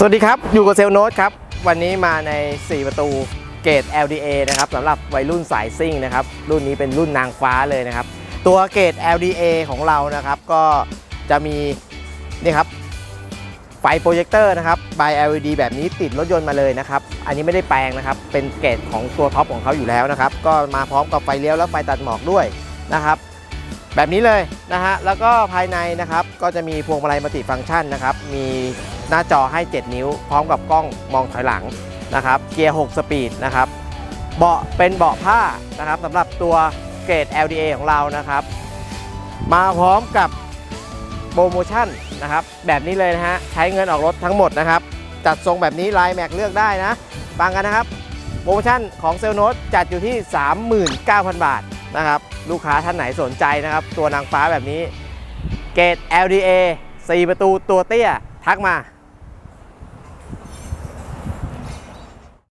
สวัสดีครับ อยู่กับเซลลโนตครับ วันนี้มาใน 4 ประตูเกรด LDA นะครับสำหรับวัยรุ่นสายซิ่งนะครับ รุ่นนี้เป็นรุ่นนางฟ้าเลยนะครับ ตัวเกรด LDA ของเรานะครับ ก็จะมีนี่ครับไฟโปรเจคเตอร์นะครับ by LED แบบนี้ติดรถยนต์มาเลยนะครับ อันนี้ไม่ได้แปลงนะครับ เป็นเกรดของตัวท็อปของเขาอยู่แล้วนะครับ ก็มาพร้อมกับไฟเลี้ยวและไฟตัดหมอกด้วยนะครับ แบบนี้เลยนะฮะ แล้วก็ภายในนะครับ ก็จะมีพวงมาลัยมัลติฟังก์ชันนะครับ มี หน้าจอให้ 7 นิ้ว พร้อมกับกล้องมองถอยหลังนะครับเกียร์ 6 สปีดนะครับเบาะเป็นเบาะผ้านะครับสำหรับตัวเกรด LDA ของเรานะครับ มาพร้อมกับโปรโมชั่นนะครับแบบนี้เลยนะฮะใช้เงินออกรถทั้งหมดนะครับ จัดทรงแบบนี้ลายแม็กเลือกได้นะฟังกันนะครับ โปรโมชั่นของเซลโนตจัดอยู่ที่ 39,000 บาทนะครับลูกค้าท่านไหนสนใจนะครับ ตัวนางฟ้าแบบนี้เกรด LDA 4 ประตูตัวเตี้ย ทักมา